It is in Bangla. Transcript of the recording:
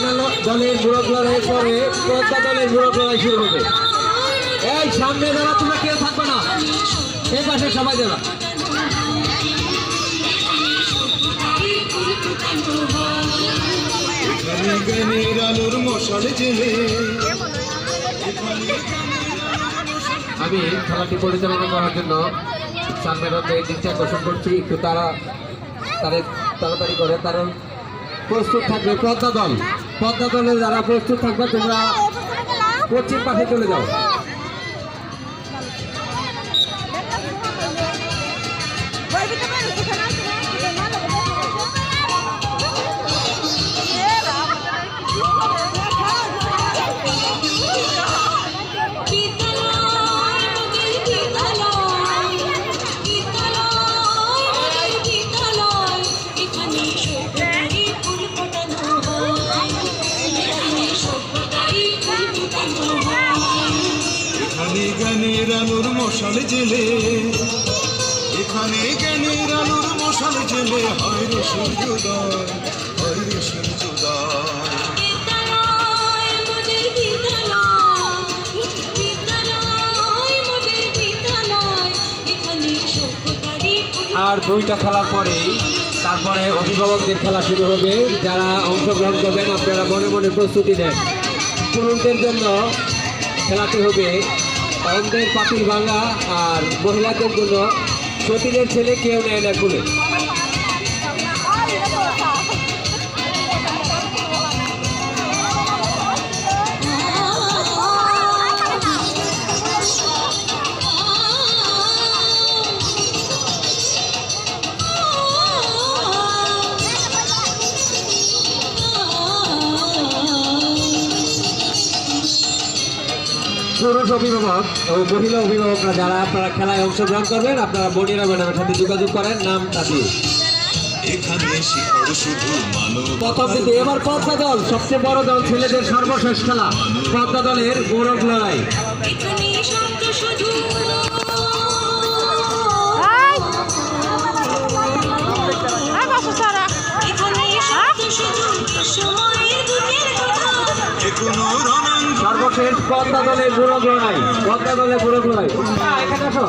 ল- দলের মুরগ লড়াইয়ের পরে পদ্মা দলের মুরগ লড়াই শুরু হবে। এই সামনে যারা, তোমরা কেউ থাকবে না। এই পাশে সবাই যারা। আমি খেলাটি পরিচালনা করার জন্য সামনের এই দিকটা আকর্ষণ করছি। একটু তারা, তাদের তাড়াতাড়ি করে, তারা প্রস্তুত থাকবে পদ্মা দল। পদ্মা দলে যারা প্রস্তুত থাকবে তোমরা পশ্চিম পাশে চলে যাও। এখানে জ্ঞানের আলোর মশাল জেলে এখানে জ্ঞানের আলোর মশাল জেলে হয় রে সূর্যোদয় হয় রে সূর্যোদয়। আর দুইটা খেলার পরেই তারপরে অভিভাবকদের খেলা শুরু হবে। যারা অংশগ্রহণ করবেন আপনারা মনে মনে প্রস্তুতি নেন। পুরুষদের জন্য খেলাটি হবে অন্ধের পাতিল ভাঙা আর মহিলাদের জন্য সতীদের ছেলে কেউ নেয় না খুলে। পুরুষ অভিভাবক ও মহিলা অভিভাবকরা যারা আপনারা খেলায় অংশগ্রহণ করবেন আপনারা বনিরা ম্যাডামের সাথে যোগাযোগ করেন নাম শুধু প্রথম এবার পদ্মা দল সবচেয়ে বড় দল ছেলেদের সর্বশেষ খেলা পদ্মা দলের গৌরব লড়াই কোনো সর্বশেষ পদ্মা দলের গৌরব লড়াই পদ্মা দলের গৌরব লড়াই এখানে আসো।